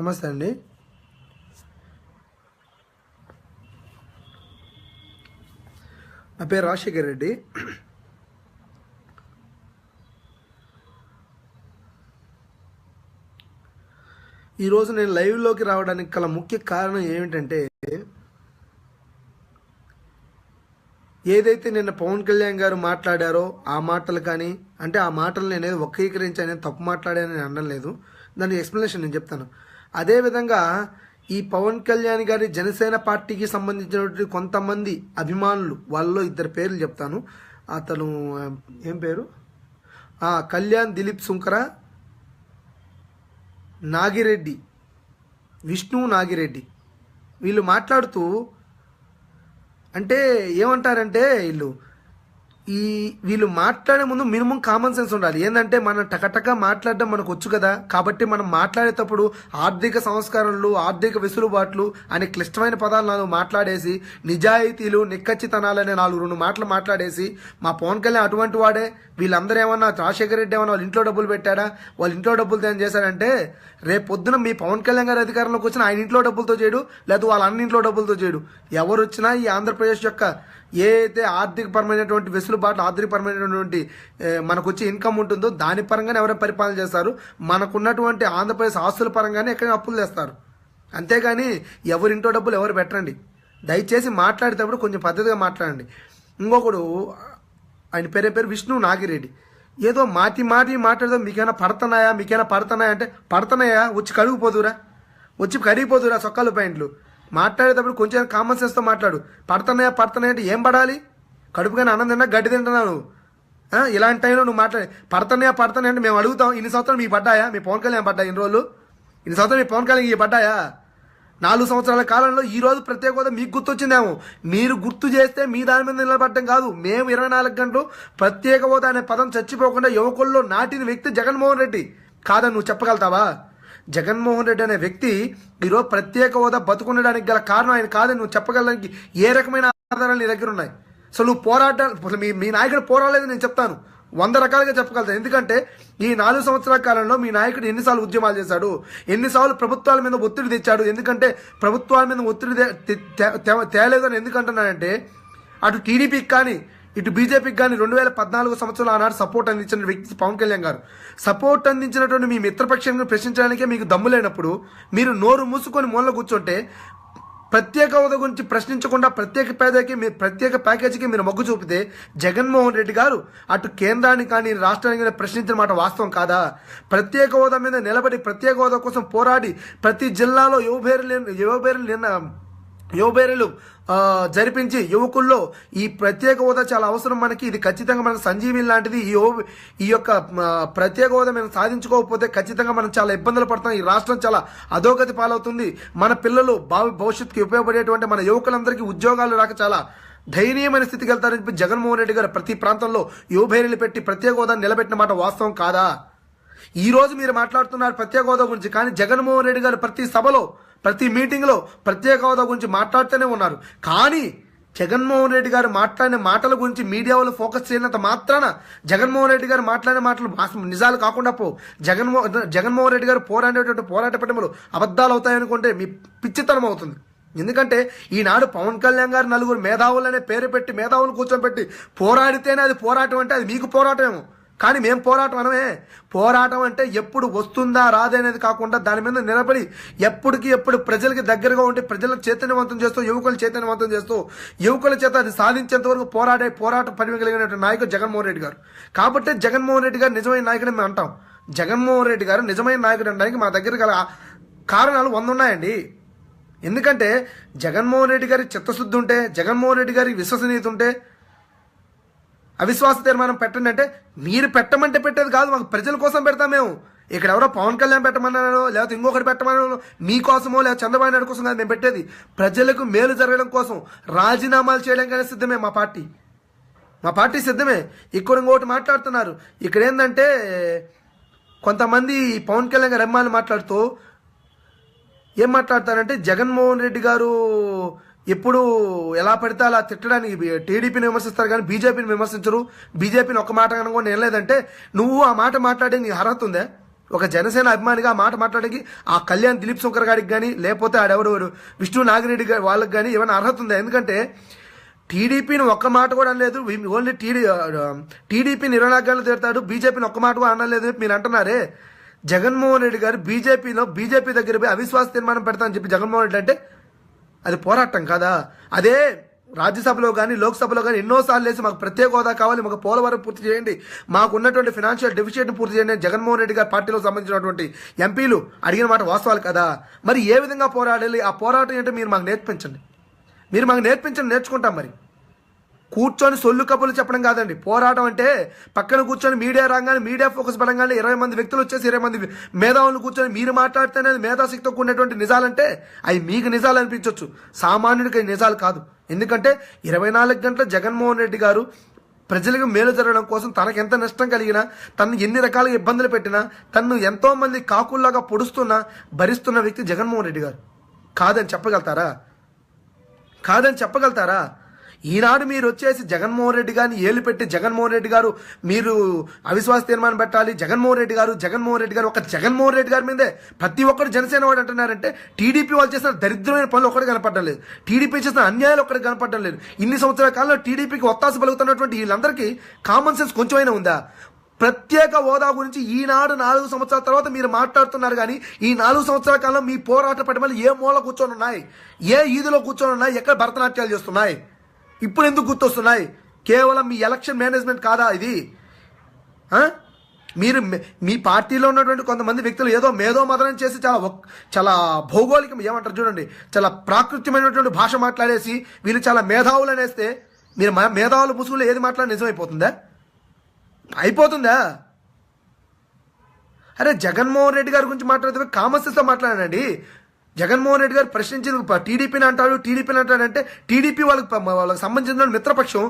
నమస్తే అండి. నా పేరు రాజశేఖర్ రెడ్డి. ఈరోజు నేను లైవ్లోకి రావడానికి గల ముఖ్య కారణం ఏమిటంటే ఏదైతే నిన్న పవన్ కళ్యాణ్ గారు మాట్లాడారో ఆ మాటలు కానీ అంటే ఆ మాటలు నేను ఏదో వక్రీకరించి తప్పు మాట్లాడానని నేను అనడం లేదు. దానికి ఎక్స్ప్లెనేషన్ నేను చెప్తాను. అదేవిధంగా ఈ పవన్ కళ్యాణ్ గారి జనసేన పార్టీకి సంబంధించినటువంటి కొంతమంది అభిమానులు వాళ్ళలో ఇద్దరు పేర్లు చెప్తాను. అతను ఏం పేరు? కళ్యాణ్ దిలీప్ సుంకర నాగిరెడ్డి విష్ణు నాగిరెడ్డి. వీళ్ళు మాట్లాడుతూ అంటే ఏమంటారంటే వీళ్ళు ఈ వీళ్ళు మాట్లాడే ముందు మినిమం కామన్ సెన్స్ ఉండాలి. ఏంటంటే మనం టకటక మాట్లాడడం మనకు వచ్చు కదా. కాబట్టి మనం మాట్లాడేటప్పుడు ఆర్థిక సంస్కరణలు ఆర్థిక వెసులుబాట్లు అనే క్లిష్టమైన పదాలు నాలుగు మాట్లాడేసి నిజాయితీలు నిక్కచ్చితనాలనే నాలుగు రెండు మాటలు మాట్లాడేసి మా పవన్ కళ్యాణ్ అటువంటి వాడే వీళ్ళందరూ ఏమన్నా రాజశేఖర రెడ్డి ఏమన్నా వాళ్ళ ఇంట్లో డబ్బులు పెట్టాడా? వాళ్ళ ఇంట్లో డబ్బులు ఏం చేశారంటే రేపు పొద్దున మీ పవన్ కళ్యాణ్ గారి అధికారంలోకి వచ్చిన ఆయన ఇంట్లో డబ్బులతో చేయడు లేదా వాళ్ళ అన్న ఇంట్లో డబ్బులతో చేయడు. ఎవరు వచ్చినా ఈ ఆంధ్రప్రదేశ్ యొక్క ఏ అయితే ఆర్థికపరమైనటువంటి వెసులుబాట్లు ఆర్థికపరమైనటువంటి పరమైనటువంటి మనకు వచ్చే ఇన్కమ్ ఉంటుందో దాని పరంగానే ఎవరైనా పరిపాలన చేస్తారు. మనకున్నటువంటి ఆంధ్రప్రదేశ్ ఆస్తుల పరంగానే ఎక్కడ అప్పులు తెస్తారు. అంతేగాని ఎవరింటో డబ్బులు ఎవరు పెట్టండి దయచేసి మాట్లాడేటప్పుడు కొంచెం పద్ధతిగా మాట్లాడండి. ఇంకొకడు ఆయన పేరే పేరు విష్ణు నాగిరెడ్డి. ఏదో మాటి మాటి మాట్లాడదో మీకైనా పడుతున్నాయా మీకైనా పడుతున్నాయా అంటే పడుతున్నాయా? వచ్చి కడిగిపోదురా. వచ్చి కడిగిపోదురా సొక్కలు పాయింట్లు. మాట్లాడేటప్పుడు కొంచెం కామన్ సెన్స్తో మాట్లాడు. పడుతున్నాయా పడుతున్నాయా అంటే ఏం పడాలి? కడుపుగానే అన్నం తిన్నా గడ్డి తింటున్నాను ఇలాంటి టైంలో నువ్వు మాట్లాడి. పడుతున్నాయా పడుతున్నాయా అంటే మేము అడుగుతాం ఇన్ని సంవత్సరాలు మీకు పడ్డాయా? మీ పవన్ కళ్యాణ్ పడ్డా ఇన్ని రోజులు? ఇన్ని సంవత్సరాలు మీ పవన్ కళ్యాణ్ ఈ పడ్డాయా? నాలుగు సంవత్సరాల కాలంలో ఈ రోజు ప్రత్యేక హోదా మీకు గుర్తొచ్చిందేమో. మీరు గుర్తు చేస్తే మీ దాని మీద నిలబడటం కాదు. మేము ఇరవై నాలుగు గంటలు ప్రత్యేక హోదా అనే పదం చచ్చిపోకుండా యువకుల్లో నాటిన వ్యక్తి జగన్మోహన్ రెడ్డి. కాదని నువ్వు చెప్పగలుగుతావా? జగన్మోహన్ రెడ్డి అనే వ్యక్తి ఈరోజు ప్రత్యేక హోదా బతుకుండడానికి గల కారణం ఆయన కాదని నువ్వు చెప్పగలడానికి ఏ రకమైన ఆధారాలు నీ దగ్గర ఉన్నాయి సో నువ్వు పోరాటాలు అసలు మీ మీ నాయకుడు పోరాడలేదు నేను చెప్తాను వంద రకాలుగా చెప్పగలుగుతాను ఎందుకంటే ఈ నాలుగు సంవత్సరాల కాలంలో మీ నాయకుడు ఎన్నిసార్లు ఉద్యమాలు చేశాడు ఎన్నిసార్లు ప్రభుత్వాల మీద ఒత్తిడి తెచ్చాడు ఎందుకంటే ప్రభుత్వాల మీద ఒత్తిడి తే- తేలేదని ఎందుకంటున్నానంటే అటు టీడీపీకి కానీ ఇటు బీజేపీకి కానీ రెండు వేల పద్నాలుగు సంవత్సరాలు ఆనాడు సపోర్ట్ అందించిన వ్యక్తి పవన్ కళ్యాణ్ గారు. సపోర్ట్ అందించినటువంటి మీ మిత్రపక్షాన్ని ప్రశ్నించడానికే మీకు దమ్ము లేనప్పుడు మీరు నోరు మూసుకొని మూలలో కూర్చుంటే ప్రత్యేక హోదా గురించి ప్రశ్నించకుండా ప్రత్యేక పేదకి మీ ప్రత్యేక ప్యాకేజీకి మీరు మొగ్గు చూపితే జగన్మోహన్ రెడ్డి గారు అటు కేంద్రాన్ని కానీ రాష్ట్రానికి కానీ ప్రశ్నించిన మాట వాస్తవం కాదా? ప్రత్యేక హోదా మీద నిలబడి ప్రత్యేక హోదా కోసం పోరాడి ప్రతి జిల్లాలో యువబేరులు యువబేరులు నిన్న యువబేరులు జరిపించి యువకుల్లో ఈ ప్రత్యేక హోదా చాలా అవసరం మనకి. ఇది ఖచ్చితంగా మన సంజీవిని లాంటిది. ఈ ఈ యొక్క ప్రత్యేక హోదా మనం సాధించుకోకపోతే ఖచ్చితంగా మనం చాలా ఇబ్బందులు పడతాం ఈ రాష్ట్రం చాలా అధోగతి పాలవుతుంది. మన పిల్లలు భావి భవిష్యత్తుకి ఉపయోగపడేటువంటి మన యువకులందరికీ ఉద్యోగాలు రాక చాలా దయనీయమైన స్థితికి వెళ్తారని చెప్పి జగన్మోహన్ రెడ్డి గారు ప్రతి ప్రాంతంలో యువభేరీలు పెట్టి ప్రత్యేక హోదా నిలబెట్టిన మాట వాస్తవం కాదా? ఈ రోజు మీరు మాట్లాడుతున్నారు ప్రత్యేక హోదా గురించి కానీ జగన్మోహన్ రెడ్డి గారు ప్రతి సభలో ప్రతి మీటింగ్లో ప్రత్యేక హోదా గురించి మాట్లాడుతూనే ఉన్నారు. కానీ జగన్మోహన్ రెడ్డి గారు మాట్లాడిన మాటల గురించి మీడియా వాళ్ళు ఫోకస్ చేయనంత మాత్రాన జగన్మోహన్ రెడ్డి గారు మాట్లాడిన మాటలు నిజాలు కాకుండా పో జగన్మోహన్ జగన్మోహన్ రెడ్డి గారు పోరాడేటువంటి పోరాట పట్టములు అబద్ధాలు అవుతాయనుకుంటే మీ పిచ్చితనం అవుతుంది. ఎందుకంటే ఈనాడు పవన్ కళ్యాణ్ గారు నలుగురు మేధావులు అనే పేరు పెట్టి మేధావులు కూర్చోబెట్టి పోరాడితేనే అది పోరాటం అంటే అది మీకు పోరాటమేమో. కానీ మేము పోరాటం అనమే. పోరాటం అంటే ఎప్పుడు వస్తుందా రాదే అనేది కాకుండా దాని మీద నిలబడి ఎప్పటికి ఎప్పుడు ప్రజలకి దగ్గరగా ఉండి ప్రజలకు చైతన్యవంతం చేస్తూ యువకులు చైతన్యవంతం చేస్తూ యువకుల చేత అది సాధించేంత వరకు పోరాడే పోరాట పరిమి కలిగిన నాయకుడు జగన్మోహన్ రెడ్డి గారు. కాబట్టి జగన్మోహన్ రెడ్డి గారు నిజమైన నాయకుడు మేము అంటాం. జగన్మోహన్ రెడ్డి గారు నిజమైన నాయకుడు అనడానికి మా దగ్గర గల కారణాలు వంద ఉన్నాయండి ఎందుకంటే జగన్మోహన్ రెడ్డి గారి చిత్తశుద్ధి ఉంటే జగన్మోహన్ రెడ్డి గారి విశ్వసనీయత ఉంటే అవిశ్వాస తీర్మానం పెట్టండి అంటే మీరు పెట్టమంటే పెట్టేది కాదు మాకు ప్రజల కోసం పెడతాం మేము. ఇక్కడ ఎవరో పవన్ కళ్యాణ్ పెట్టమన్నారో లేకపోతే ఇంకొకటి పెట్టమన్నారో మీకోసమో లేదా చంద్రబాబు నాయుడు కోసం కాదు మేము పెట్టేది. ప్రజలకు మేలు జరగడం కోసం రాజీనామాలు చేయడానికి సిద్ధమే మా పార్టీ. మా పార్టీ సిద్ధమే. ఇక్కడ ఇంకోటి మాట్లాడుతున్నారు. ఇక్కడ ఏంటంటే కొంతమంది పవన్ కళ్యాణ్ గారు అమ్మాయిలు మాట్లాడుతూ ఏం మాట్లాడతారంటే జగన్మోహన్ రెడ్డి గారు ఎప్పుడు ఎలా పడితే అలా తిట్టడానికి టీడీపీని విమర్శిస్తారు కానీ బీజేపీని విమర్శించరు. బీజేపీని ఒక మాట కనుక కూడా లేదంటే నువ్వు ఆ మాట మాట్లాడే నీ అర్హత ఉందే? ఒక జనసేన అభిమానిగా ఆ మాట మాట్లాడడానికి ఆ కళ్యాణ్ దిలీప్ శంకర్ గారికి కానీ లేకపోతే ఆడెవరు విష్ణు నాగిరెడ్డి గారి వాళ్ళకి కానీ ఏమైనా అర్హత ఉందా? ఎందుకంటే టీడీపీని ఒక్క మాట కూడా అనలేదు. ఓన్లీ టీడీ టీడీపీని ఇరవై నాలుగు గంటలు తిడతాడు బీజేపీని ఒక్క మాట కూడా అనలేదు మీరు అంటున్నారే? జగన్మోహన్ రెడ్డి గారు బీజేపీలో బీజేపీ దగ్గర పోయి అవిశ్వాస తీర్మానం పెడతానని చెప్పి జగన్మోహన్ రెడ్డి అంటే అది పోరాటం కదా? అదే రాజ్యసభలో కానీ లోక్సభలో కానీ ఎన్నోసార్లు వేసి మాకు ప్రత్యేక హోదా కావాలి మాకు పోలవరం పూర్తి చేయండి. మాకు ఉన్నటువంటి ఫినాన్షియల్ డెఫిషియట్ని పూర్తి చేయండి. జగన్మోహన్ రెడ్డి గారి పార్టీలో సంబంధించినటువంటి ఎంపీలు అడిగిన మాట వాస్తవాలు కదా? మరి ఏ విధంగా పోరాడాలి? ఆ పోరాటం ఏంటో మీరు మాకు నేర్పించండి. మీరు మాకు నేర్పించండి నేర్చుకుంటాం మరి. కూర్చొని సొల్లు కబుర్లు చెప్పడం కాదండి. పోరాటం అంటే పక్కన కూర్చొని మీడియా రంగాన్ని మీడియా ఫోకస్ పడంగానే ఇరవై మంది వ్యక్తులు వచ్చేసి ఇరవై మంది మేధావులు కూర్చొని మీరు మాట్లాడితేనే అది మేధాశక్తితో కూడినటువంటి నిజాలంటే అవి మీకు నిజాలు అనిపించవచ్చు సామాన్యుడికి అవి నిజాలు కాదు. ఎందుకంటే ఇరవై నాలుగు గంటల జగన్మోహన్ రెడ్డి గారు ప్రజలకు మేలు జరగడం కోసం తనకు ఎంత నష్టం కలిగినా తను ఎన్ని రకాలుగా ఇబ్బందులు పెట్టినా తను ఎంతో మంది కాకుల్లాగా పొడుస్తున్నా భరిస్తున్న వ్యక్తి జగన్మోహన్ రెడ్డి గారు. కాదని చెప్పగలుగుతారా? కాదని చెప్పగలుగుతారా? ఈనాడు మీరు వచ్చేసి జగన్మోహన్ రెడ్డి గారిని ఏలు పెట్టి జగన్మోహన్ రెడ్డి గారు మీరు అవిశ్వాస తీర్మానం పెట్టాలి. జగన్మోహన్ రెడ్డి గారు జగన్మోహన్ రెడ్డి గారు ఒక జగన్మోహన్ రెడ్డి గారి మీదే ప్రతి ఒక్కరు జనసేన వాడు అంటున్నారంటే టీడీపీ వాళ్ళు చేసిన దరిద్రమైన పనులు ఒక్కటి కనపడడం లేదు. టీడీపీ చేసిన అన్యాయాలు ఒక్కటి కనపడడం లేదు. ఇన్ని సంవత్సరాల కాలంలో టీడీపీకి ఒత్తాస పలుకుతున్నటువంటి వీళ్ళందరికీ కామన్ సెన్స్ కొంచెమైనా ఉందా? ప్రత్యేక హోదా గురించి ఈనాడు నాలుగు సంవత్సరాల తర్వాత మీరు మాట్లాడుతున్నారు కానీ ఈ నాలుగు సంవత్సరాల కాలంలో మీ పోరాట పటిమలు ఏ మూల కూర్చొని ఉన్నాయి? ఏ ఈదిలో కూర్చొని ఉన్నాయి? ఎక్కడ భరతనాట్యాలు చేస్తున్నాయి? ఇప్పుడు ఎందుకు గుర్తొస్తున్నాయి? కేవలం మీ ఎలక్షన్ మేనేజ్మెంట్ కాదా ఇది? మీరు మీ పార్టీలో ఉన్నటువంటి కొంతమంది వ్యక్తులు ఏదో మేధో మదనం చేసి చాలా చాలా భౌగోళికం ఏమంటారు చూడండి చాలా ప్రాకృత్యమైనటువంటి భాష మాట్లాడేసి వీళ్ళు చాలా మేధావులు అనేస్తే మీరు మేధావులు మేధావుల ఏది మాట్లాడి నిజమైపోతుందా? అయిపోతుందా? అరే జగన్మోహన్ రెడ్డి గారి గురించి మాట్లాడితే కామన్ సెన్స్తో మాట్లాడండి. జగన్మోహన్ రెడ్డి గారు ప్రశ్నించిన టీడీపీని అంటాడు టీడీపీని అంటాడంటే టీడీపీ వాళ్ళకి వాళ్ళకి సంబంధించిన మిత్రపక్షం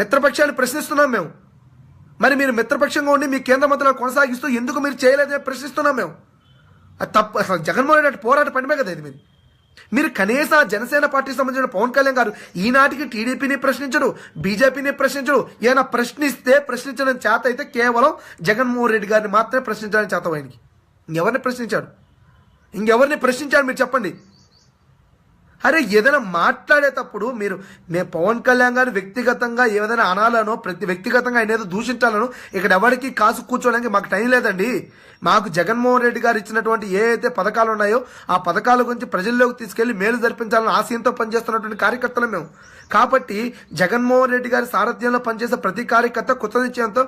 మిత్రపక్షాన్ని ప్రశ్నిస్తున్నాం మేము. మరి మీరు మిత్రపక్షంగా ఉండి మీ కేంద్ర మంత్రులు కొనసాగిస్తూ ఎందుకు మీరు చేయలేదని ప్రశ్నిస్తున్నాం మేము. అది తప్పు. అసలు జగన్మోహన్ రెడ్డి పోరాట పనిమే కదా ఇది మీరు మీరు కనీసం జనసేన పార్టీకి సంబంధించిన పవన్ కళ్యాణ్ గారు ఈనాటికి టీడీపీని ప్రశ్నించడు బీజేపీని ప్రశ్నించడు. ఏమైనా ప్రశ్నిస్తే ప్రశ్నించడం చేత అయితే కేవలం జగన్మోహన్ రెడ్డి గారిని మాత్రమే ప్రశ్నించడం చేత ఆయనకి ఎవరిని ప్రశ్నించాడు ఇంకెవరిని ప్రశ్నించారు మీరు చెప్పండి. అరే ఏదైనా మాట్లాడేటప్పుడు మీరు నేను పవన్ కళ్యాణ్ గారు వ్యక్తిగతంగా ఏదైనా అనాలనో ప్రతి వ్యక్తిగతంగా ఆయన ఏదో దూషించాలనో ఇక్కడ ఎవరికి కాసు కూర్చోడానికి మాకు టైం లేదండి. మాకు జగన్మోహన్ రెడ్డి గారు ఇచ్చినటువంటి ఏ అయితే పథకాలు ఉన్నాయో ఆ పథకాల గురించి ప్రజల్లోకి తీసుకెళ్ళి మేలు జరిపించాలని ఆశయంతో పనిచేస్తున్నటువంటి కార్యకర్తలు మేము. కాబట్టి జగన్మోహన్ రెడ్డి గారి సారథ్యంలో పనిచేసే ప్రతి కార్యకర్త కృత నిశ్చయంతో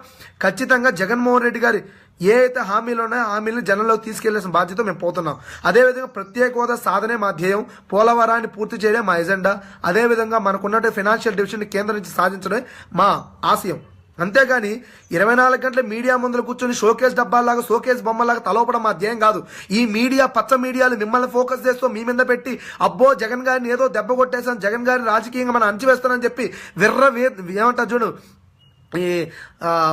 ఖచ్చితంగా జగన్మోహన్ రెడ్డి గారి ఏ అయితే హామీలు ఉన్నాయో హామీలను జనంలోకి తీసుకెళ్ళాల్సిన బాధ్యత మేము పోతున్నాం. అదేవిధంగా ప్రత్యేక హోదా సాధనే మా ధ్యేయం. పోలవరాన్ని పూర్తి చేయడం మా ఎజెండా. అదేవిధంగా మనకున్నట్టు ఫైనాన్షియల్ డివిజన్ కేంద్రం నుంచి సాధించడమే మా ఆశయం. అంతేగాని ఇరవై నాలుగు గంటల మీడియా ముందర కూర్చొని షోకేస్ డబ్బాలాగా షోకేస్ బొమ్మలాగా తలవపడం మా ధ్యేయం కాదు. ఈ మీడియా పచ్చ మీడియాలు మిమ్మల్ని ఫోకస్ చేస్తూ మీ మీద పెట్టి అబ్బో జగన్ గారిని ఏదో దెబ్బ కొట్టేశాను జగన్ గారిని రాజకీయంగా మనం అంచివేస్తానని చెప్పి విర్ర వే- ఏమంటారు చూడు ఈ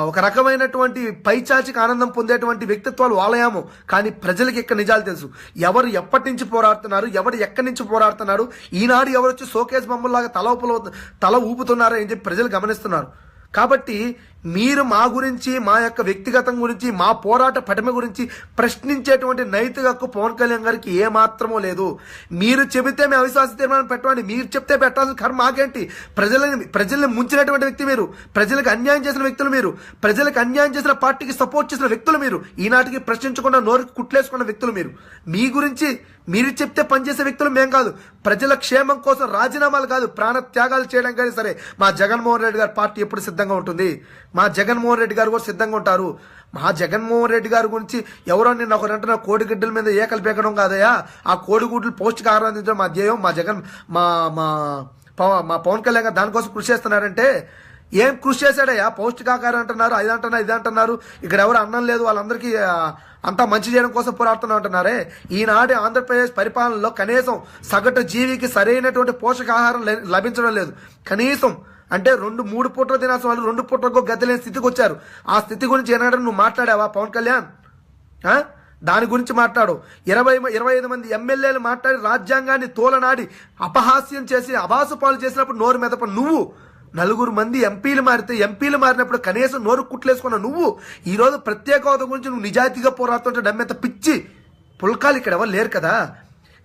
ఒక రకమైనటువంటి పైచాచికి ఆనందం పొందేటువంటి వ్యక్తిత్వాలు వాళ్ళయాము కానీ ప్రజలకు ఇక్కడ నిజాలు తెలుసు. ఎవరు ఎప్పటి నుంచి పోరాడుతున్నారు ఎవరు ఎక్కడి నుంచి పోరాడుతున్నారు ఈనాడు ఎవరు వచ్చి సోకేస్ బొమ్మలాగా తల ఊపులో తల ఊపుతున్నారు అని చెప్పి ప్రజలు గమనిస్తున్నారు. కాబట్టి మీరు మా గురించి మా యొక్క వ్యక్తిగతం గురించి మా పోరాట పటిమ గురించి ప్రశ్నించేటువంటి నైతిక హక్కు పవన్ కళ్యాణ్ గారికి ఏమాత్రమో లేదు. మీరు చెబితే మేము అవిశ్వాస తీర్మానం పెట్టండి మీరు చెప్తే పెట్టాల్సిన కర్మ మాకేంటి? ప్రజలని ప్రజల్ని ముంచినటువంటి వ్యక్తి మీరు. ప్రజలకు అన్యాయం చేసిన వ్యక్తులు మీరు. ప్రజలకు అన్యాయం చేసిన పార్టీకి సపోర్ట్ చేసిన వ్యక్తులు మీరు. ఈనాటికి ప్రశ్నించకుండా నోరు కుట్లేసుకున్న వ్యక్తులు మీరు. మీ గురించి మీరు చెప్తే పనిచేసే వ్యక్తులు మేం కాదు. ప్రజల క్షేమం కోసం రాజీనామాలు కాదు ప్రాణ త్యాగాలు చేయడం కానీ సరే. మా జగన్మోహన్ రెడ్డి గారి పార్టీ ఎప్పుడు సిద్ధంగా ఉంటుంది? మా జగన్మోహన్ రెడ్డి గారు కూడా సిద్ధంగా ఉంటారు. మా జగన్మోహన్ రెడ్డి గారి గురించి ఎవరో నిన్న ఒక అంటున్న కోడిగుడ్డల మీద ఏకలు పెకడం కాదయా ఆ కోడిగుడ్లు పౌష్టికాహారం అందించడం మా ధ్యేయం. మా జగన్ మా మా మా పవన్ కళ్యాణ్ గారు దానికోసం కృషి చేస్తున్నారంటే ఏం కృషి చేశాడయ్యా? పౌష్టికాహారం అంటున్నారు అది అంటున్నారు ఇది అంటున్నారు. ఇక్కడ ఎవరు అన్నం లేదు వాళ్ళందరికీ అంతా మంచి చేయడం కోసం పోరాడుతున్నాం అంటున్నారే? ఈనాటి ఆంధ్రప్రదేశ్ పరిపాలనలో కనీసం సగటు జీవికి సరైనటువంటి పోషకాహారం లభించడం లేదు. కనీసం అంటే రెండు మూడు పూటలు తినాల్సిన వాళ్ళు రెండు పూటలకు గద్దలేని స్థితికి వచ్చారు. ఆ స్థితి గురించి ఏనాడు నువ్వు మాట్లాడావా పవన్ కళ్యాణ్? దాని గురించి మాట్లాడు. ఇరవై ఇరవై ఐదు మంది ఎమ్మెల్యేలు మాట్లాడి రాజ్యాంగాన్ని తోలనాడి అపహాస్యం చేసి అభాసు పాలు చేసినప్పుడు నోరు మెదప నువ్వు. నలుగురు మంది ఎంపీలు మారితే ఎంపీలు మారినప్పుడు కనీసం నోరు కుట్లేసుకున్న నువ్వు ఈ రోజు ప్రత్యేక హోదా గురించి నువ్వు నిజాయితీగా పోరాడుతుంటే డమ్మెంత పిచ్చి పుల్కాలు ఇక్కడ ఎవరు లేరు కదా.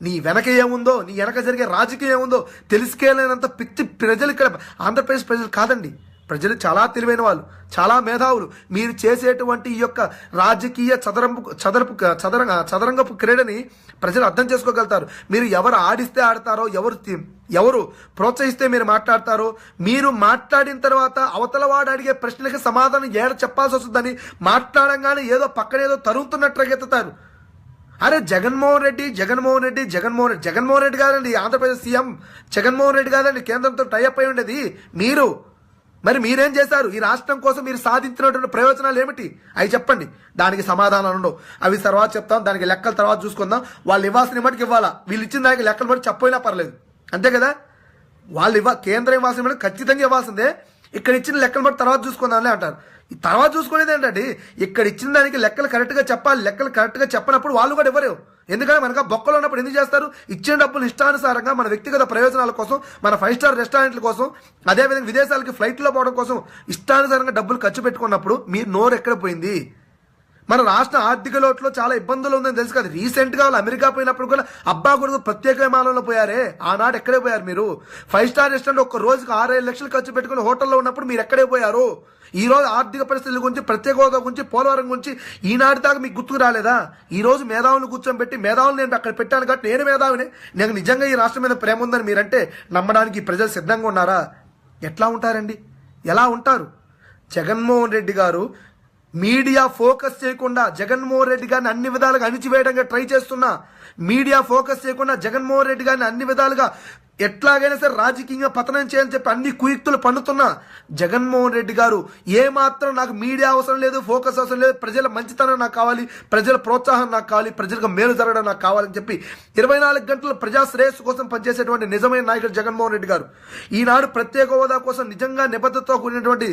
నీ వెనక ఏముందో నీ వెనక జరిగే రాజకీయం ఏముందో తెలుసుకోలేనంత పిచ్చి ప్రజలు ఇక్కడ ఆంధ్రప్రదేశ్ ప్రజలు కాదండి. ప్రజలు చాలా తెలివైన వాళ్ళు చాలా మేధావులు. మీరు చేసేటువంటి ఈ యొక్క రాజకీయ చదరంపు చదరపు చదరంగ చదరంగపు క్రీడని ప్రజలు అర్థం చేసుకోగలుగుతారు. మీరు ఎవరు ఆడిస్తే ఆడతారో ఎవరు ఎవరు ప్రోత్సహిస్తే మీరు మాట్లాడతారో మీరు మాట్లాడిన తర్వాత అవతల వాడు అడిగే ప్రశ్నలకి సమాధానం ఏడ చెప్పాల్సి వస్తుందని మాట్లాడంగానే ఏదో పక్కన ఏదో తరుగుతున్నట్లుగా ఎత్తుతారు. అరే జగన్మోహన్ రెడ్డి జగన్మోహన్ రెడ్డి జగన్మోహన్ రెడ్డి జగన్మోహన్ రెడ్డి కాదండి ఆంధ్రప్రదేశ్ సీఎం జగన్మోహన్ రెడ్డి కాదండి కేంద్రంతో టైఅప్ అయి ఉండేది. మీరు మరి మీరేం చేశారు? ఈ రాష్ట్రం కోసం మీరు సాధించినటువంటి ప్రయోజనాలు ఏమిటి? అవి చెప్పండి. దానికి సమాధానాలు ఉండవు. అవి తర్వాత చెప్తాం. దానికి లెక్కలు తర్వాత చూసుకుందాం. వాళ్ళు ఇవ్వాల్సిన మటుకు ఇవ్వాలా? వీళ్ళు ఇచ్చిన దానికి లెక్కలు మటు చెప్పపోయినా పర్లేదు. అంతే కదా? వాళ్ళు ఇవ్వ కేంద్రం ఇవ్వాల్సిన మటుకు ఖచ్చితంగా ఇవ్వాల్సిందే. ఇక్కడ ఇచ్చిన లెక్కలు బట్టి తర్వాత చూసుకుందాంలే అంటారు. తర్వాత చూసుకునేది ఏంటంటే ఇక్కడ ఇచ్చిన దానికి లెక్కలు కరెక్ట్గా చెప్పాలి. లెక్కలు కరెక్ట్గా చెప్పనప్పుడు వాళ్ళు కూడా ఇవ్వరు. ఎందుకంటే మనకు బొక్కలు ఉన్నప్పుడు ఎందుకు చేస్తారు? ఇచ్చిన డబ్బులు ఇష్టానుసారంగా మన వ్యక్తిగత ప్రయోజనాల కోసం మన ఫైవ్ స్టార్ రెస్టారెంట్ల కోసం అదేవిధంగా విదేశాలకి ఫ్లైట్లో పోవడం కోసం ఇష్టానుసారంగా డబ్బులు ఖర్చు పెట్టుకున్నప్పుడు మీ నోరు ఎక్కడ పోయింది? మన రాష్ట్ర ఆర్థిక లోట్లో చాలా ఇబ్బందులు ఉందని తెలుసు కదా. రీసెంట్గా వాళ్ళు అమెరికా పోయినప్పుడు కూడా అబ్బా కొడుకు ప్రత్యేక విమానంలో పోయారే. ఆనాడు ఎక్కడే పోయారు మీరు? ఫైవ్ స్టార్ రెస్టారెంట్ ఒక్క రోజుకి ఆరేడు లక్షలు ఖర్చు పెట్టుకుని హోటల్లో ఉన్నప్పుడు మీరు ఎక్కడే పోయారు? ఈ రోజు ఆర్థిక పరిస్థితుల గురించి ప్రత్యేక హోదా గురించి పోలవరం గురించి ఈనాటి దాకా మీకు గుర్తుకు రాలేదా? ఈ రోజు మేధావులు కూర్చోబెట్టి మేధావులు నేను అక్కడ పెట్టాను కాబట్టి నేను మేధావిని. నాకు నిజంగా ఈ రాష్ట్రం మీద ప్రేమ ఉందని మీరంటే నమ్మడానికి ఈ ప్రజలు సిద్ధంగా ఉన్నారా? ఎట్లా ఉంటారండి? ఎలా ఉంటారు? జగన్మోహన్ రెడ్డి గారు మీడియా ఫోకస్ చేయకుండా జగన్మోహన్ రెడ్డి గారిని అన్ని విధాలుగా అణిచివేయడానికి ట్రై చేస్తున్నా మీడియా ఫోకస్ చేయకుండా జగన్మోహన్ రెడ్డి గారిని అన్ని విధాలుగా ఎట్లాగైనా సరే రాజకీయంగా పతనం చేయాలని చెప్పి అన్ని కుయుక్తులు పన్నుతున్నా జగన్మోహన్ రెడ్డి గారు ఏమాత్రం నాకు మీడియా అవసరం లేదు ఫోకస్ అవసరం లేదు ప్రజల మంచితనం నాకు కావాలి ప్రజల ప్రోత్సాహం నాకు కావాలి ప్రజలకు మేలు జరగడం నాకు కావాలని చెప్పి ఇరవై నాలుగు గంటల ప్రజా శ్రేయస్సు కోసం పనిచేసేటువంటి నిజమైన నాయకుడు జగన్మోహన్ రెడ్డి గారు. ఈనాడు ప్రత్యేక హోదా కోసం నిజంగా నిబద్ధతతో కూడినటువంటి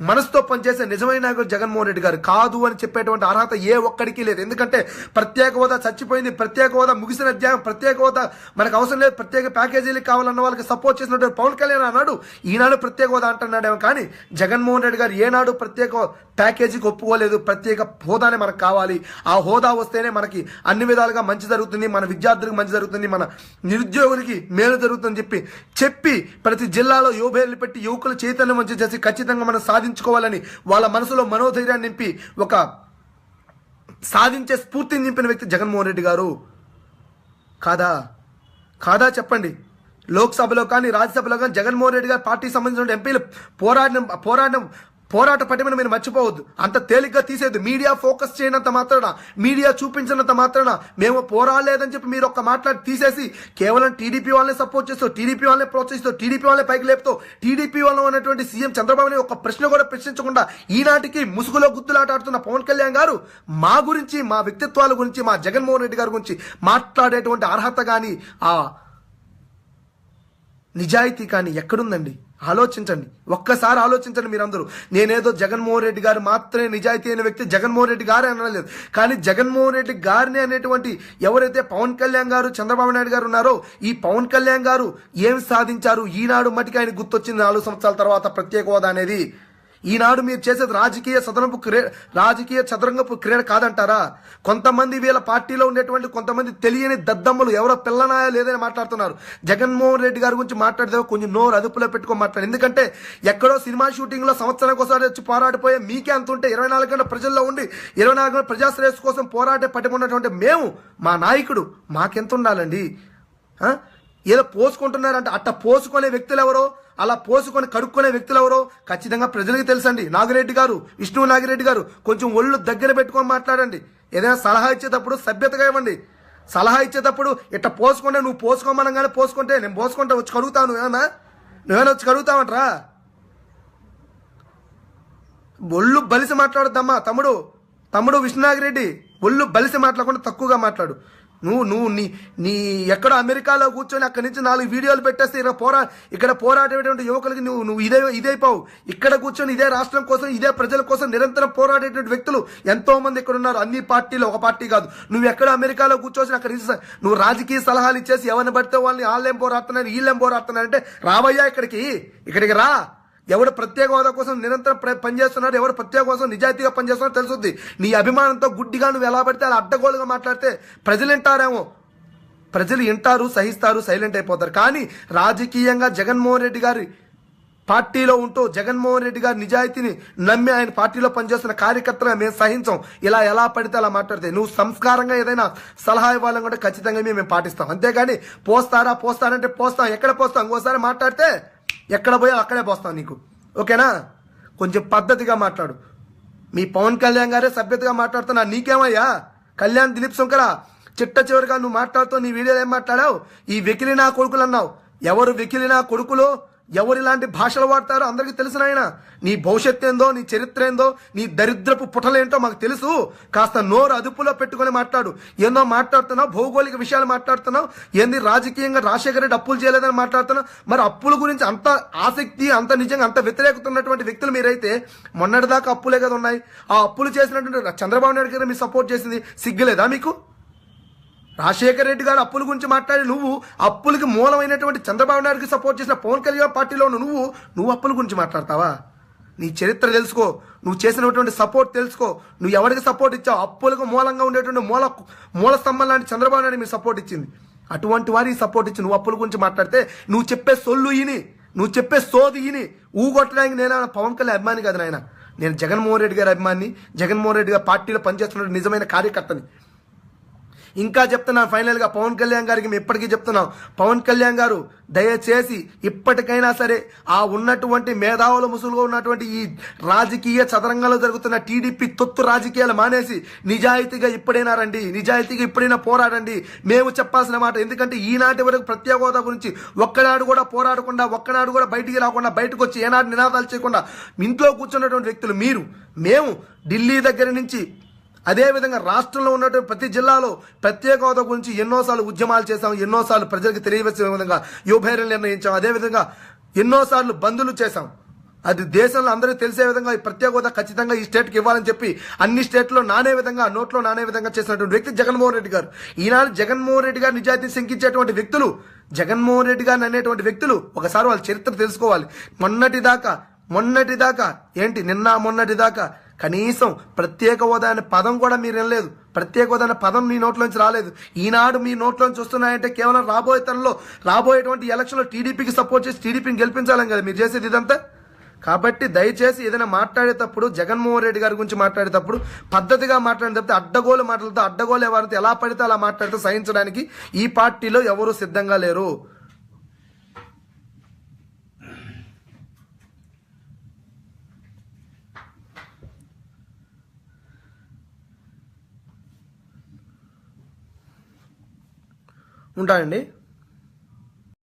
మనసుతో పనిచేసే నిజమైన నాయకుడు జగన్మోహన్ రెడ్డి గారు కాదు అని చెప్పేటువంటి అర్హత ఏ ఒక్కడికి లేదు. ఎందుకంటే ప్రత్యేక హోదా చచ్చిపోయింది ప్రత్యేక హోదా ముగిసిన అధ్యాయం ప్రత్యేక హోదా మనకు అవసరం లేదు ప్రత్యేక ప్యాకేజీలు కావాలన్న వాళ్ళకి సపోర్ట్ చేసినట్టు పవన్ కళ్యాణ్ అన్నాడు ఈనాడు ప్రత్యేక హోదా అంటున్నాడేమో. కానీ జగన్మోహన్ రెడ్డి గారు ఏనాడు ప్రత్యేక ప్యాకేజీకి ఒప్పుకోలేదు ప్రత్యేక హోదానే మనకు కావాలి. ఆ హోదా వస్తేనే మనకి అన్ని విధాలుగా మంచి జరుగుతుంది మన విద్యార్థులకు మంచి జరుగుతుంది మన నిరుద్యోగులకి మేలు జరుగుతుందని చెప్పి చెప్పి ప్రతి జిల్లాలో యువభేలు పెట్టి యువకులు చైతన్యం మంచి చేసి ఖచ్చితంగా మనం సాధించుకోవాలని వాళ్ళ మనసులో మనోధైర్యాన్ని నింపి ఒక సాధించే స్ఫూర్తిని నింపిన వ్యక్తి జగన్మోహన్ రెడ్డి గారు. కాదా? కాదా చెప్పండి? లోక్సభలో కానీ రాజ్యసభలో కానీ జగన్మోహన్ రెడ్డి గారు పార్టీకి సంబంధించిన ఎంపీలు పోరాడిన పోరాడడం పోరాట పటిమను మీరు మర్చిపోవద్దు. అంత తేలిగ్గా తీసేది మీడియా ఫోకస్ చేయనంత మాత్రాన మీడియా చూపించినంత మాత్రాన మేము పోరాడలేదని చెప్పి మీరు ఒక్క మాట్లాడి తీసేసి కేవలం టీడీపీ వాళ్ళని సపోర్ట్ చేస్తూ టీడీపీ వాళ్ళని ప్రోత్సహిస్తూ టీడీపీ వాళ్ళని పైకి లేపుతూ టీడీపీ వాళ్ళు ఉన్నటువంటి సీఎం చంద్రబాబుని ఒక ప్రశ్న కూడా ప్రశ్నించకుండా ఈనాటికి ముసుగులో గుద్దులాటాడుతున్న పవన్ కళ్యాణ్ గారు మా గురించి మా వ్యక్తిత్వాల గురించి మా జగన్మోహన్ రెడ్డి గారి గురించి మాట్లాడేటువంటి అర్హత కానీ ఆ నిజాయితీ కానీ ఎక్కడుందండి? ఆలోచించండి. ఒక్కసారి ఆలోచించండి మీరందరూ. నేనేదో జగన్మోహన్ రెడ్డి గారు మాత్రమే నిజాయితీ అయిన వ్యక్తి జగన్మోహన్ రెడ్డి గారే అనలేదు. కానీ జగన్మోహన్ రెడ్డి గారిని అనేటువంటి ఎవరైతే పవన్ కళ్యాణ్ గారు చంద్రబాబు నాయుడు గారు ఉన్నారో ఈ పవన్ కళ్యాణ్ గారు ఏం సాధించారు? ఈనాడు మటుకు ఆయన గుర్తొచ్చింది నాలుగు సంవత్సరాల తర్వాత ప్రత్యేక హోదా అనేది. ఈనాడు మీరు చేసేది రాజకీయ సదనపు క్రీడ రాజకీయ చదరంగపు క్రీడ కాదంటారా? కొంతమంది వీళ్ళ పార్టీలో ఉండేటువంటి కొంతమంది తెలియని దద్దమ్మలు ఎవరో పిల్లనాయా లేదని మాట్లాడుతున్నారు. జగన్మోహన్ రెడ్డి గారి గురించి మాట్లాడితే కొంచెం నోరు అదుపులో పెట్టుకొని మాట్లాడు. ఎందుకంటే ఎక్కడో సినిమా షూటింగ్లో సంవత్సరానికి ఒకసారి వచ్చి పోరాడిపోయే మీకే అంత ఉంటే ఇరవై నాలుగు గంటల ప్రజల్లో ఉండి ఇరవై నాలుగు గంటల ప్రజాశ్రేయస్సు కోసం పోరాటే పట్టుకున్నటువంటి మేము మా నాయకుడు మాకెంత ఉండాలండి? ఏదో పోసుకుంటున్నారంటే. అట్ట పోసుకునే వ్యక్తులు ఎవరో? అలా పోసుకొని కడుక్కునే వ్యక్తులు ఎవరో ఖచ్చితంగా ప్రజలకు తెలుసండి. నాగిరెడ్డి గారు విష్ణు నాగిరెడ్డి గారు కొంచెం ఒళ్ళు దగ్గర పెట్టుకొని మాట్లాడండి. ఏదైనా సలహా ఇచ్చేటప్పుడు సభ్యతగా ఇవ్వండి. సలహా ఇచ్చేటప్పుడు ఇట్ట పోసుకుంటే నువ్వు పోసుకోమనగానే పోసుకుంటే నేను పోసుకుంటా వచ్చి కడుగుతాను నువ్వేనా నువ్వేనా వచ్చి కడుగుతావంట్రా? ఒళ్ళు బలిసి మాట్లాడద్దమ్మా తమ్ముడు. తమ్ముడు విష్ణునాగిరెడ్డి ఒళ్ళు బలిసి మాట్లాడకుండా తక్కువగా మాట్లాడు. నువ్వు నువ్వు నీ నీ ఎక్కడ అమెరికాలో కూర్చొని అక్కడి నుంచి నాలుగు వీడియోలు పెట్టేస్తే ఇక్కడ పోరా ఇక్కడ పోరాడేటువంటి యువకులకి నువ్వు నువ్వు ఇదే ఇదైపోవు ఇక్కడ కూర్చొని ఇదే రాష్ట్రం కోసం ఇదే ప్రజల కోసం నిరంతరం పోరాడేటువంటి వ్యక్తులు ఎంతో మంది ఇక్కడ ఉన్నారు. అన్ని పార్టీలు ఒక పార్టీ కాదు. నువ్వు ఎక్కడ అమెరికాలో కూర్చొని అక్కడ ఇస్తా- నువ్వు రాజకీయ సలహాలు ఇచ్చేసి ఎవరిని పడితే వాళ్ళని వాళ్ళేం పోరాడుతున్నారు వీళ్ళేం పోరాడుతున్నారు అంటే రావయ్యా ఇక్కడికి ఇక్కడికి రా. ఎవడు ప్రత్యేక హోదా కోసం నిరంతరం పనిచేస్తున్నాడు ఎవడు ప్రత్యేక కోసం నిజాయితీగా పనిచేస్తున్నాడు తెలుసుద్ది. నీ అభిమానంతో గుడ్డిగా నువ్వు ఎలా పడితే అలా అడ్డగోలుగా మాట్లాడితే ప్రజలు వింటారేమో. ప్రజలు వింటారు సహిస్తారు సైలెంట్ అయిపోతారు. కానీ రాజకీయంగా జగన్మోహన్ రెడ్డి గారి పార్టీలో ఉంటూ జగన్మోహన్ రెడ్డి గారి నిజాయితీని నమ్మి ఆయన పార్టీలో పనిచేస్తున్న కార్యకర్తలు మేము సహించం. ఇలా ఎలా పడితే అలా మాట్లాడితే. నువ్వు సంస్కారంగా ఏదైనా సలహా ఇవ్వాలని కూడా ఖచ్చితంగా మేము మేము పాటిస్తాం. అంతేగాని పోస్తారా పోస్తారంటే పోస్తాం. ఎక్కడ పోస్తాం? ఇంకోసారి మాట్లాడితే ఎక్కడ పోయా అక్కడే పోస్తాను నీకు. ఓకేనా? కొంచెం పద్ధతిగా మాట్లాడు. మీ పవన్ కళ్యాణ్ గారే సభ్యతగా మాట్లాడుతున్నా నీకేమయ్యా? కళ్యాణ్ దిలీప్ శంకర చిట్ట చివరిగా నువ్వు మాట్లాడుతూ నీ వీడియోలో ఏం మాట్లాడావు? ఈ వెకిలి నా కొడుకులు అన్నావు ఎవరు వెకిలి నా కొడుకులు? ఎవరు ఇలాంటి భాషలు వాడతారో అందరికీ తెలుసు నాయన. నీ భవిష్యత్తు ఏందో నీ చరిత్ర ఏందో నీ దరిద్రపు పుటలేంటో మాకు తెలుసు. కాస్త నోరు అదుపులో పెట్టుకొని మాట్లాడు. ఎన్నో మాట్లాడుతున్నావు భౌగోళిక విషయాలు మాట్లాడుతున్నావు ఏంది రాజకీయంగా రాజశేఖర రెడ్డి అప్పులు చేయలేదని మాట్లాడుతున్నావు. మరి అప్పుల గురించి అంత ఆసక్తి అంత నిజంగా అంత వ్యతిరేకత ఉన్నటువంటి వ్యక్తులు మీరైతే మొన్నటిదాకా అప్పులే కదా ఉన్నాయి. ఆ అప్పులు చేసినటువంటి చంద్రబాబు నాయుడు గారు మీరు సపోర్ట్ చేసింది సిగ్గులేదా మీకు? రాజశేఖర రెడ్డి గారు అప్పుల గురించి మాట్లాడి నువ్వు అప్పులకి మూలమైనటువంటి చంద్రబాబు నాయుడుకి సపోర్ట్ చేసిన పవన్ కళ్యాణ్ పార్టీలో నువ్వు నువ్వు అప్పుల గురించి మాట్లాడతావా? నీ చరిత్ర తెలుసుకో నువ్వు చేసినటువంటి సపోర్ట్ తెలుసుకో. నువ్వు ఎవరికి సపోర్ట్ ఇచ్చావు? అప్పులకు మూలంగా ఉండేటువంటి మూల మూల స్తంభం లాంటి చంద్రబాబు నాయుడు మీరు సపోర్ట్ ఇచ్చింది. అటువంటి వారికి సపోర్ట్ ఇచ్చి నువ్వు అప్పుల గురించి మాట్లాడితే నువ్వు చెప్పే సొల్లు ఇని నువ్వు చెప్పే సోది ఇని ఊగొట్టడానికి నేను పవన్ కళ్యాణ్ అభిమాని కదా నాయన. నేను జగన్మోహన్ రెడ్డి గారి అభిమాని జగన్మోహన్ రెడ్డి గారి పార్టీలో పనిచేస్తున్న నిజమైన కార్యకర్తని. ఇంకా చెప్తున్నాను ఫైనల్గా పవన్ కళ్యాణ్ గారికి మేము ఇప్పటికీ చెప్తున్నాం. పవన్ కళ్యాణ్ గారు దయచేసి ఇప్పటికైనా సరే ఆ ఉన్నటువంటి మేధావుల ముసులుగా ఉన్నటువంటి ఈ రాజకీయ చదరంగంలో జరుగుతున్న టీడీపీ తొత్తు రాజకీయాలు మానేసి నిజాయితీగా ఇప్పుడైనా రండి నిజాయితీగా ఇప్పుడైనా పోరాడండి. మేము చెప్పాల్సిన మాట ఎందుకంటే ఈనాటి వరకు ప్రత్యేక హోదా గురించి ఒక్కనాడు కూడా పోరాడకుండా ఒక్కనాడు కూడా బయటికి రాకుండా బయటకు వచ్చి ఏనాడు నినాదాలు చేయకుండా ఇంట్లో కూర్చున్నటువంటి వ్యక్తులు మీరు మేము ఢిల్లీ దగ్గర నుంచి అదేవిధంగా రాష్ట్రంలో ఉన్నటువంటి ప్రతి జిల్లాలో ప్రత్యేక హోదా గురించి ఎన్నోసార్లు ఉద్యమాలు చేశాం ఎన్నోసార్లు ప్రజలకు తెలియవలసిన విధంగా యువభైర్యం నిర్ణయించాం. అదేవిధంగా ఎన్నోసార్లు బంధులు చేశాం. అది దేశంలో అందరికీ తెలిసే విధంగా ఈ ప్రత్యేక హోదా ఖచ్చితంగా ఈ స్టేట్కి ఇవ్వాలని చెప్పి అన్ని స్టేట్లో నానే విధంగా నోట్లో నానే విధంగా చేసినటువంటి వ్యక్తి జగన్మోహన్ రెడ్డి గారు. ఈనాడు జగన్మోహన్ రెడ్డి గారు నిజాయితీ శంకించేటువంటి వ్యక్తులు జగన్మోహన్ రెడ్డి గారిని అనేటువంటి వ్యక్తులు ఒకసారి వాళ్ళ చరిత్ర తెలుసుకోవాలి. మొన్నటి దాకా మొన్నటి దాకా ఏంటి నిన్న మొన్నటి దాకా కనీసం ప్రత్యేక హోదా అనే పదం కూడా మీరు వినలేదు. ప్రత్యేక హోదా అనే పదం మీ నోట్లోంచి రాలేదు. ఈనాడు మీ నోట్లోంచి వస్తున్నాయంటే కేవలం రాబోయే తరంలో రాబోయేటువంటి ఎలక్షన్లో టీడీపీకి సపోర్ట్ చేసి టీడీపీని గెలిపించాలని కదా మీరు చేసేది ఇదంతా? కాబట్టి దయచేసి ఏదైనా మాట్లాడేటప్పుడు జగన్మోహన్ రెడ్డి గారి గురించి మాట్లాడేటప్పుడు పద్ధతిగా మాట్లాడేటప్పుడు అడ్డగోలు మాటలతో అడ్డగోలు ఎవరితో ఎలా పడితే అలా మాట్లాడితే సహించడానికి ఈ పార్టీలో ఎవరు సిద్ధంగా లేరు. ఉంటానండి